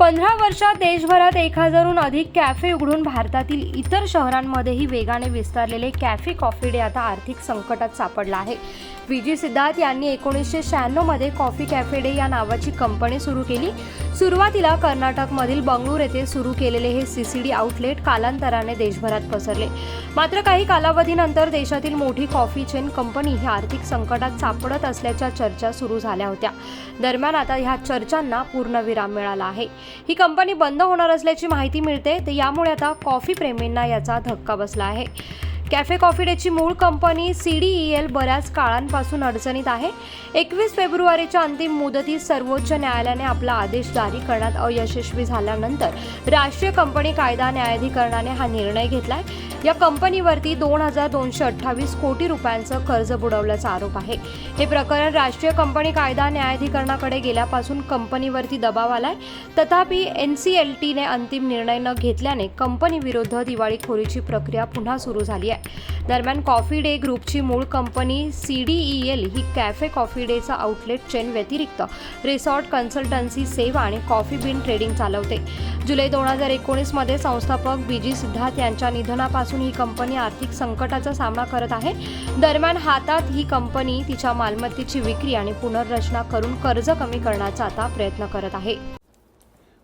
पंधरा वर्षात देशभरात एक हजारहून अधिक कॅफे उघडून भारतातील इतर शहरांमध्येही वेगाने विस्तारलेले कॅफे कॉफी डे आता आर्थिक संकटात सापडला आहे. विजी सिद्धार्थ यांनी एकोणीसशे शहाण्णवमध्ये कॉफी कॅफे डे या नावाची कंपनी सुरू केली. सुरुवातीला कर्नाटकमधील बंगळूर येथे सुरू केलेले हे सी सी डी आउटलेट कालांतराने देशभरात पसरले. मात्र काही कालावधीनंतर देशातील मोठी कॉफी चेन कंपनी ही आर्थिक संकटात सापडत असल्याच्या चर्चा सुरू झाल्या होत्या. दरम्यान आता ह्या चर्चांना पूर्णविराम मिळाला आहे. ही कंपनी बंद होणार असल्याची माहिती मिळते तर यामुळे आता कॉफी प्रेमींना याचा धक्का बसला आहे. कॅफे कॉफी डेची मूळ company C D E L बऱ्याच काळांपासून अडचणीत आहे. एकवीस फेब्रुवारीच्या अंतिम मुदतीत सर्वोच्च न्यायालयाने आपला आदेश जारी करण्यात अयशस्वी झाल्यानंतर राष्ट्रीय कंपनी कायदा न्यायाधिकरणाने हा निर्णय घेतलाय. या कंपनीवरती दोन हजार दोनशे अठ्ठावीस कोटी रुपयांचं कर्ज बुडवल्याचा आरोप आहे. हे प्रकरण राष्ट्रीय कंपनी कायदा न्यायाधिकरणाकडे गेल्यापासून कंपनीवरती दबाव आलाय. तथापि एन सी एल टीने अंतिम निर्णय न घेतल्याने कंपनीविरुद्ध दिवाळीखोरीची प्रक्रिया पुन्हा सुरू झाली आहे. दरम्यान कॉफी डे ग्रुपची मूळ company C D E L ही कॅफे कॉफी डेचा आउटलेट चेन व्यतिरिक्त रिसॉर्ट कन्सल्टन्सी सेवा आणि कॉफी बीन ट्रेडिंग चालवते. जुलै दोन हजार एकोणीसमध्ये संस्थापक बीजी सिद्धार्थ यांच्या निधनापासून ही कंपनी आर्थिक संकटाचा सामना करत आहे. दरम्यान हातात ही कंपनी तिच्या मालमत्तेची विक्री आणि पुनर्रचना करून कर्ज कमी करण्याचा आता प्रयत्न करत आहे.